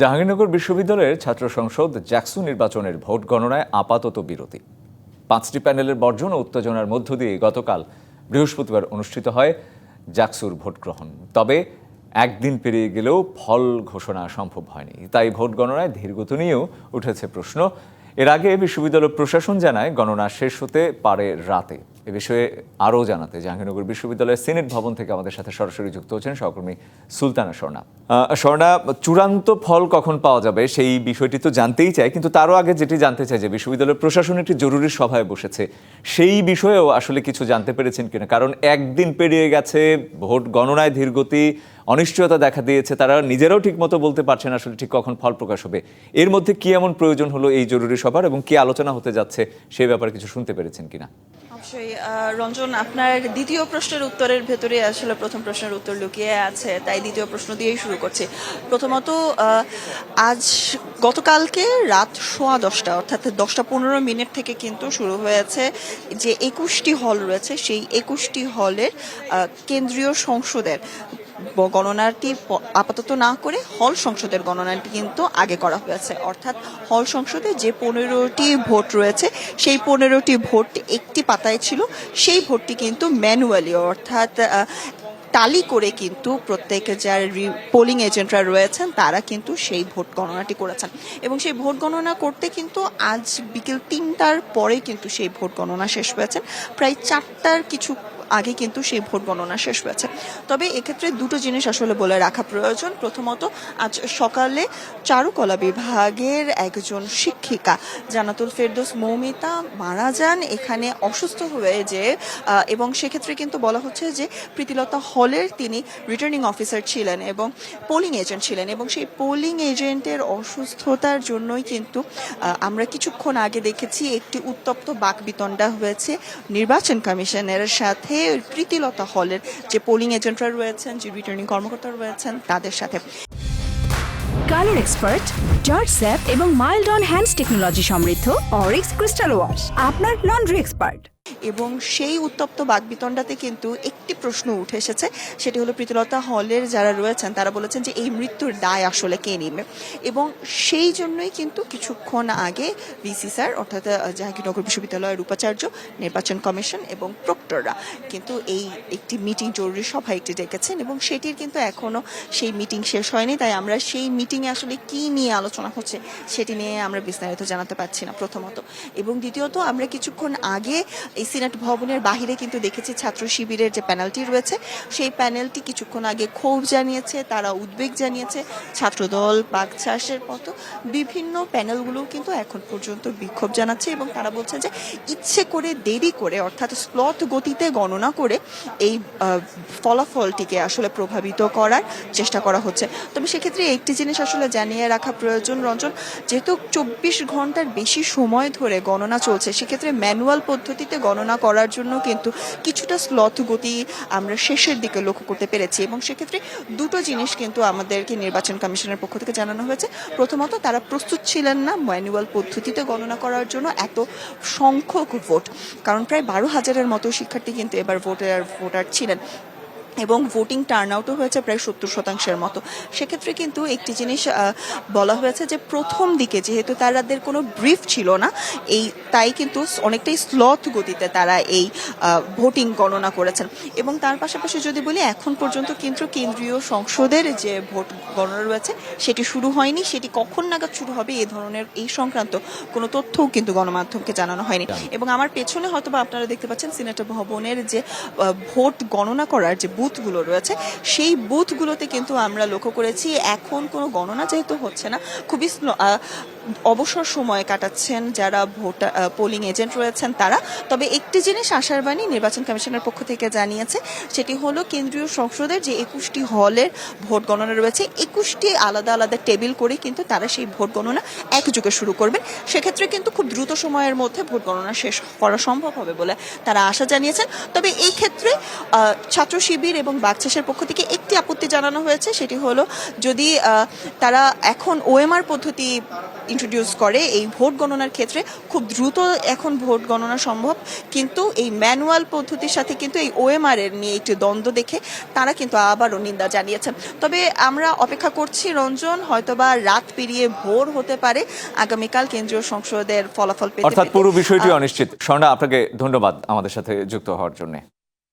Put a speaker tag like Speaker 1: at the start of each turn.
Speaker 1: জাহাঙ্গীরনগর বিশ্ববিদ্যালয়ের ছাত্র সংসদ জ্যাকসু নির্বাচনের ভোট গণনায় আপাতত বিরতি। পাঁচটি প্যানেলের বর্জন ও উত্তেজনার মধ্য দিয়ে গতকাল বৃহস্পতিবার অনুষ্ঠিত হয় জাকসুর ভোট গ্রহণ। তবে একদিন পেরিয়ে গেলেও ফল ঘোষণা সম্ভব হয়নি। তাই ভোট গণনায় ধীরগতি নিয়েও উঠেছে প্রশ্ন। এর আগে বিশ্ববিদ্যালয় প্রশাসন জানায় গণনা শেষ হতে পারে রাতে। এ বিষয়ে আরও জানাতে জাহাঙ্গীরনগর বিশ্ববিদ্যালয়ের সিনেট ভবন থেকে আমাদের সাথে সরাসরি যুক্ত হচ্ছেন সহকর্মী সুলতানা স্বর্ণা। স্বর্ণা, চূড়ান্ত ফল কখন পাওয়া যাবে সেই বিষয়টি তো জানতেই চাই, কিন্তু তারও আগে যেটি জানতে চাই যে বিশ্ববিদ্যালয়ের প্রশাসন একটি জরুরি সভায় বসেছে। সেই বিষয়েও আসলে কিছু জানতে পেরেছেন কিনা? কারণ একদিন পেরিয়ে গেছে, ভোট গণনায় ধীরগতি, অনিশ্চয়তা দেখা দিয়েছে, তারা নিজেরাও ঠিকমতো বলতে পারছেন আসলে ঠিক কখন ফল প্রকাশ হবে। এর মধ্যে কি এমন প্রয়োজন হলো এই জরুরি সভার এবং কি আলোচনা হতে যাচ্ছে সেই ব্যাপারে কিছু শুনতে পেরেছেন কিনা?
Speaker 2: অবশ্যই। রঞ্জন, আপনার দ্বিতীয় প্রশ্নের উত্তরের ভেতরে আসলে প্রথম প্রশ্নের উত্তর লুকিয়ে আছে, তাই দ্বিতীয় প্রশ্ন দিয়েই শুরু করছি। প্রথমত আজ গতকালকে রাত সোয়া দশটা, অর্থাৎ দশটা পনেরো মিনিট থেকে কিন্তু শুরু হয়েছে যে একুশটি হল রয়েছে, সেই একুশটি হলের কেন্দ্রীয় সংসদের গণনাটি আপাতত না করে হল সংসদের গণনাটি কিন্তু আগে করা হয়েছে। অর্থাৎ হল সংসদে যে পনেরোটি ভোট রয়েছে, সেই পনেরোটি ভোট একটি পাতায় ছিল। সেই ভোটটি কিন্তু ম্যানুয়ালি, অর্থাৎ টালি করে কিন্তু প্রত্যেক যার পোলিং এজেন্টরা রয়েছেন, তারা কিন্তু সেই ভোট গণনাটি করেছেন। এবং সেই ভোট গণনা করতে কিন্তু আজ বিকেল তিনটার পরে কিন্তু সেই ভোট গণনা শেষ হয়েছে। প্রায় চারটার কিছু আগে কিন্তু সেই ভোট গণনা শেষ হয়েছে। তবে এক্ষেত্রে দুটো জিনিস আসলে বলে রাখা প্রয়োজন। প্রথমত, আজ সকালে চারুকলা বিভাগের একজন শিক্ষিকা জানাতুল ফেরদৌস মৌমিতা মারা যান। এখানে অসুস্থ হয়ে যে এবং সেক্ষেত্রে কিন্তু বলা হচ্ছে যে প্রীতিলতা হলের তিনি রিটার্নিং অফিসার ছিলেন এবং পোলিং এজেন্ট ছিলেন এবং সেই পোলিং এজেন্টের অসুস্থতার জন্যই কিন্তু আমরা কিছুক্ষণ আগে দেখেছি একটি উত্তপ্ত বাকবিতণ্ডা হয়েছে। নির্বাচন কমিশনের সাথে প্রীতিলতা হলের যে পোলিং এজেন্টরা রয়েছেন, যে রিটার্নিং কর্মকর্তা রয়েছেন, তাদের সাথে।
Speaker 3: কালার এক্সপার্ট জর্জ স্যাপ এবং মাইল্ড অন হ্যান্ডস টেকনোলজি সমৃদ্ধ অরিক্স ক্রিস্টাল ওয়াশ, আপনার লন্ড্রি এক্সপার্ট
Speaker 2: এবং সেই উত্তপ্ত বাকবিতণ্ডাতে কিন্তু একটি প্রশ্ন উঠে এসেছে। সেটি হলো প্রীতিলতা হলের যারা রয়েছেন, তারা বলেছেন যে এই মৃত্যুর দায় আসলে কে নেবে? এবং সেই জন্যই কিন্তু কিছুক্ষণ আগে ভিসি স্যার, অর্থাৎ জাহাঙ্গীরনগর বিশ্ববিদ্যালয়ের উপাচার্য, নির্বাচন কমিশন এবং প্রক্টররা কিন্তু এই একটি মিটিং জরুরি সভা একটি ডেকেছেন এবং সেটির কিন্তু এখনও সেই মিটিং শেষ হয়নি। তাই আমরা সেই মিটিংয়ে আসলে কি নিয়ে আলোচনা হচ্ছে সেটি নিয়ে আমরা বিস্তারিত জানাতে পারছি না প্রথমত। এবং দ্বিতীয়ত, আমরা কিছুক্ষণ আগে এই সিনেট ভবনের বাহিরে কিন্তু দেখেছি ছাত্র শিবিরের যে প্যানেলটি রয়েছে, সেই প্যানেলটি কিছুক্ষণ আগে ক্ষোভ জানিয়েছে, তারা উদ্বেগ জানিয়েছে, ছাত্রদল বাগচাষের মতো বিভিন্ন প্যানেলগুলো কিন্তু এখন পর্যন্ত বিক্ষোভ জানাচ্ছে এবং তারা বলছে যে ইচ্ছে করে দেরি করে, অর্থাৎ স্লথ গতিতে গণনা করে এই ফলাফলটিকে আসলে প্রভাবিত করার চেষ্টা করা হচ্ছে। তবে সেক্ষেত্রে একটি জিনিস আসলে জানিয়ে রাখা প্রয়োজন, রঞ্জন, যেহেতু চব্বিশ ঘণ্টার বেশি সময় ধরে গণনা চলছে, সেক্ষেত্রে ম্যানুয়াল পদ্ধতিতে গণনা করার জন্য কিন্তু কিছুটা স্লথ গতি আমরা শেষের দিকে লক্ষ্য করতে পেরেছি এবং সেক্ষেত্রে দুটো জিনিস কিন্তু আমাদেরকে নির্বাচন কমিশনের পক্ষ থেকে জানানো হয়েছে। প্রথমত, তারা প্রস্তুত ছিলেন না ম্যানুয়াল পদ্ধতিতে গণনা করার জন্য এত সংখ্যক ভোট, কারণ প্রায় বারো হাজারের মতো শিক্ষার্থী কিন্তু এবার ভোটার ভোটার ছিলেন। এবং ভোটিং টার্ন আউটও হয়েছে প্রায় সত্তর শতাংশের মতো। সেক্ষেত্রে কিন্তু একটি জিনিস বলা হয়েছে যে প্রথম দিকে যেহেতু তাদের কোনো ব্রিফ ছিল না এই তাই কিন্তু অনেকটাই স্লথ গতিতে তারা এই ভোটিং গণনা করেছেন। এবং তার পাশাপাশি যদি বলি এখন পর্যন্ত কিন্তু কেন্দ্রীয় সংসদের যে ভোট গণনা রয়েছে সেটি শুরু হয়নি সেটি কখন নাগাদ শুরু হবে এ ধরনের এই সংক্রান্ত কোনো তথ্যও কিন্তু গণমাধ্যমকে জানানো হয়নি। এবং আমার পেছনে হয়তো বা আপনারা দেখতে পাচ্ছেন সিনেট ভবনের যে ভোট গণনা করার যে বুথগুলো রয়েছে, সেই বুথগুলোতে কিন্তু আমরা লক্ষ্য করেছি, এখন কোনো গণনা যেহেতু হচ্ছে না, খুবই অবসর সময় কাটাচ্ছেন যারা ভোটার পোলিং এজেন্ট রয়েছেন তারা। তবে একটি জিনিস আশার বাণী নির্বাচন কমিশনের পক্ষ থেকে জানিয়েছে, সেটি হলো কেন্দ্রীয় সংসদের যে একুশটি হলের ভোট গণনা রয়েছে, একুশটি আলাদা আলাদা টেবিল করে কিন্তু তারা সেই ভোট গণনা একযোগে শুরু করবেন। সেক্ষেত্রে কিন্তু খুব দ্রুত সময়ের মধ্যে ভোট গণনা শেষ করা সম্ভব হবে বলে তারা আশা জানিয়েছেন। তবে এই ক্ষেত্রে ছাত্র শিবির এবং বাকচাষের পক্ষ থেকে একটি আপত্তি জানানো হয়েছে, সেটি হলো যদি তারা এখন ওএমআর পদ্ধতি ইন্ট্রোডিউস করে এই ভোট গণনার ক্ষেত্রে খুব দ্রুত এখন ভোট গণনা সম্ভব। কিন্তু এই ম্যানুয়াল পদ্ধতির সাথে কিন্তু এই ওএমআর এর নিয়ে একটি দ্বন্দ্ব দেখে তারা কিন্তু আবারও নিন্দা জানিয়েছেন। তবে আমরা অপেক্ষা করছি রঞ্জন হয়তোবা রাত পেরিয়ে ভোর হতে পারে। আগামীকাল কেন্দ্রীয় সংসদের ফলাফল পেতে
Speaker 1: অর্থাৎ পুরো বিষয়টি অনিশ্চিত। স্বর্ণা আপনাকে ধন্যবাদ আমাদের সাথে যুক্ত হওয়ার জন্য।